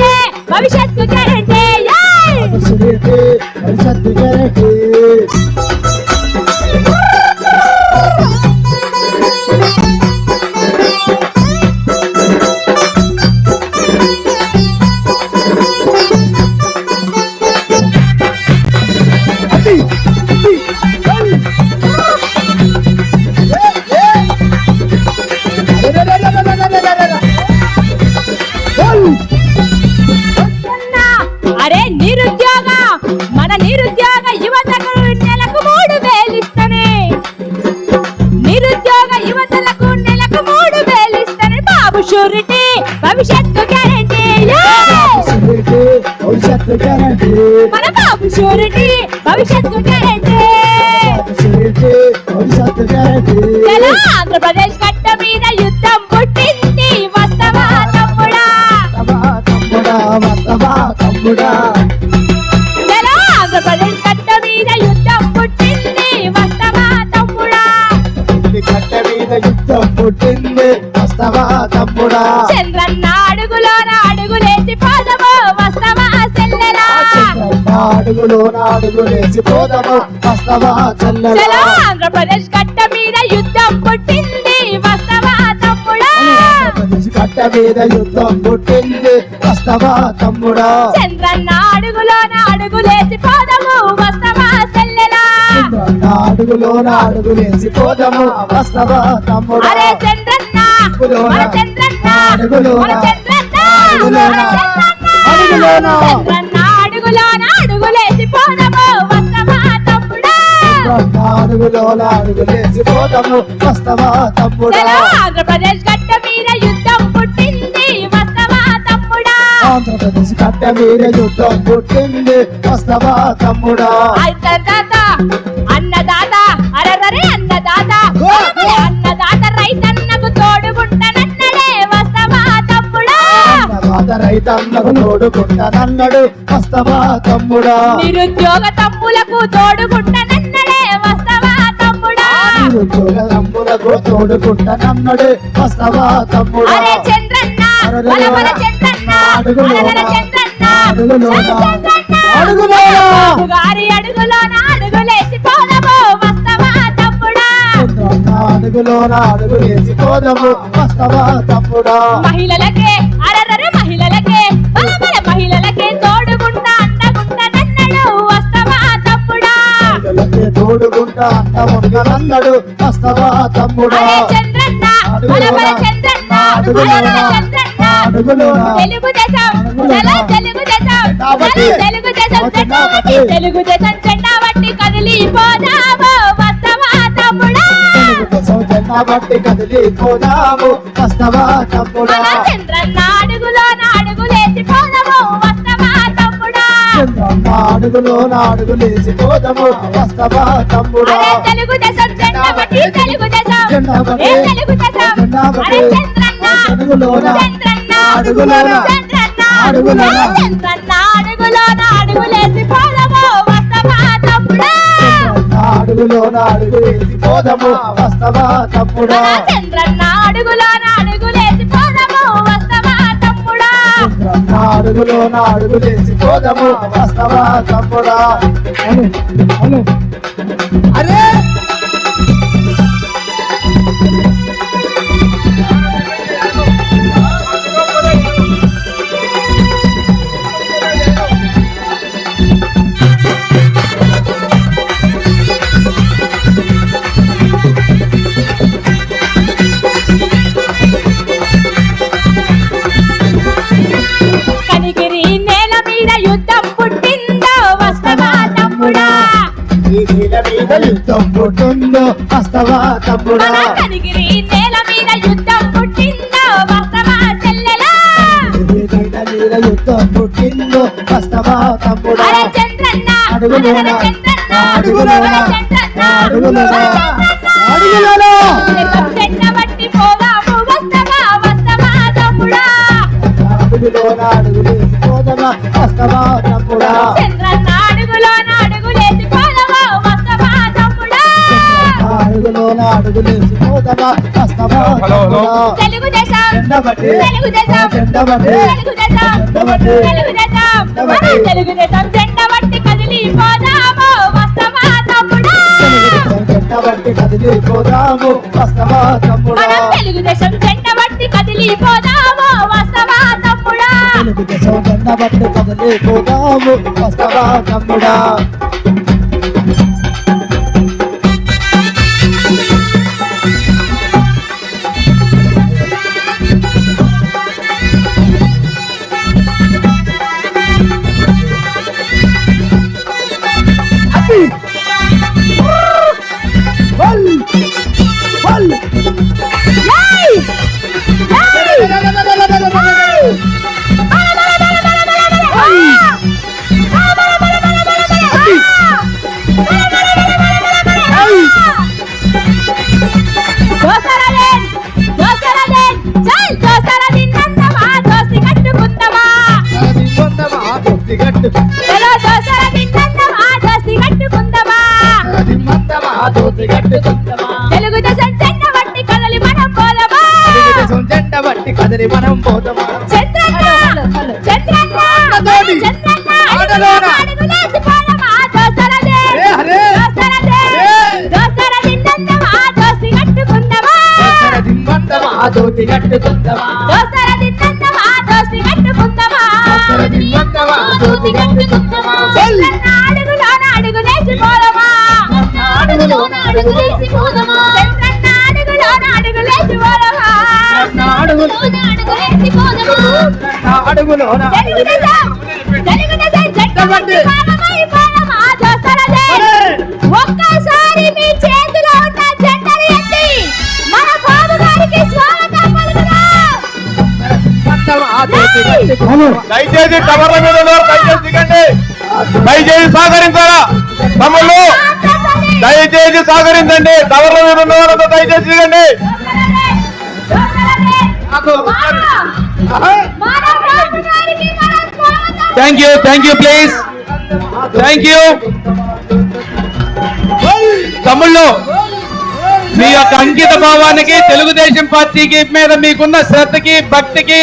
Guarantee. భవిష్యత్తు guarantee. భవిష్యత్తు guarantee. భవిష్యత్తు గ్యారంటీ మన బాబు షూరిటీ భవిష్యత్తు గ్యారంటీ సురేటి భవిష్యత్తు గ్యారంటీ తెల ఆంధ్రప్రదేశ్ కట్ట మీద యుద్ధం పుట్టింది వస్తవా తమ్ముడా తమ్ముడా వస్తవా తమ్ముడా తెల ఆంధ్రప్రదేశ్ కట్ట మీద యుద్ధం పుట్టింది వస్తవా తమ్ముడా కట్ట మీద యుద్ధం పుట్టింది వస్తవా తమ్ముడా చంద్రన్న అడుగులోన అడుగులేసి పాదం అడుగులో నాడుగు వస్తవా ఆంధ్రప్రదేశ్ కట్ట మీద యుద్ధం పుట్టింది. వస్తవా తమ్ముడా? మీద యుద్ధం పుట్టింది. వస్తవా తమ్ముడా? చంద్రన్న అడుగులోన అడుగులేసి పాదము. వస్తవా చెల్లెలా? అడుగులో నాడుగు లేచి పోదము. వస్తవా తమ్ముడా? అరే చంద్రన్న చంద్రన్న చంద్రన్న అడుగులోన, అడుగులోన. అడుగులోన వస్తవా తమ్ముడా? ఆంధ్రప్రదేశ్ గడ్డ మీద యుద్ధం పుట్టింది వస్తవా తమ్ముడా? ఆంధ్రప్రదేశ్ కట్ట మీద యుద్ధం పుట్టింది వస్తవా తమ్ముడా? రైతన్నకు తోడుకుంటానన్నాడు వస్తవా తమ్ముడా? నిరుద్యోగ తమ్ములకు తోడుగుంటనన్నడే వస్తవా తమ్ముడా? నిరుద్యోగములకు తోడుకుంటానన్నాడు వస్తవా తమ్ముడా? చంద్రన్న మన మన చంద్రన్న చంద్రన్న అడుగులోన, చంద్రన్న. అడుగులోన. అడుగులేసి పోదము వస్తవా తమ్ముడా? అడుగులోన పోదము వస్తవా తమ్ముడా? మహిళలకే తెలుగుదేశం ఓ జెండాపట్టి జెండాపట్టి. తెలుగుదేశం జెండా పట్టి కదిలి పోదాము వస్తవా తమ్ముడా? తెలుగుదేశం జెండా బట్టి కదిలి పోదాము వస్తవా తమ్ముడా? చంద్రన్న చంద్రన్న అడుగులోన అడుగు లేచి పోదాము వస్తవా తమ్ముడా తెలుగుదేశం జెండా పట్టి తెలుగుదేశం జెండా పట్టి. జెండా పట్టి. అడుగులోన. అడుగులోన. అడుగులోన. అడుగులోన వస్తవా తమ్ముడా అడుగు వేసి పోదాము వస్తవా తమ్ముడా చంద్రన్న అడుగులోన వస్తవా తమ్ముడా చంద్రన్న అడుగులోన అడుగు లేచి పోదాము వస్తవా తమ్ముడా? అరే! మీద యుద్ధం పుట్టిందో వస్తవా కనిగిరి నేల మీద యుద్ధం పుట్టిందో వస్తవా చెల్లెలా? మీద మీద యుద్ధం పుట్టిందో వస్తవా అరే చంద్రన్న అడుగులోన అడుగులోన బట్టి వస్తవా వస్తవా అడుగులేసి పోదమా? వస్తవా తమ్ముడా? అడుగులోన అడుగులేసి పోదమా. తమ్ముడా తెలుగుదేశం. జెండబట్టి తెలుగుదేశం. జెండబట్టి తెలుగుదేశం. జెండబట్టి తెలుగుదేశం. జెండబట్టి తెలుగుదేశం జెండ బట్టి కదిలి పోదాము వస్తవా తమ్ముడా? జెండబట్టి కదిలి పోదాము వస్తవా తమ్ముడా? తెలుగుదేశం జెండ బట్టి కదిలి పోదాము వస్తవా తమ్ముడా? తెలుగుదేశం జెండబట్టి కదిలి పోదాము వస్తవా తమ్ముడా? Thank you. దోసర తిన్నందమా దోసి కట్టుకుందమా? దోసర తిన్నందమా కట్టుకుందమా? పోదమా? అడుగులోన అడుగులేసి పోదమా? దోసరదే ఒక్కసారి మీ చేతిలో ఉన్న జెండలు ఎత్తి మన బాబు గారికి స్వాగతం పలుకుదాం మందమా తొత్తిగట్టు దయచేసి టవర్ల మీద దయచేసి దిగండి. దయచేసి సహకరించాలా? తమ్ముళ్ళు దయచేసి సహకరించండి. టవర్ల మీద ఉన్న వాళ్ళంతా దయచేసి దిగండి. Thank you thank you please thank you తమ్ముళ్ళు మీ యొక్క అంకిత భావానికి తెలుగుదేశం పార్టీకి మీద మీకున్న శ్రద్ధకి భక్తికి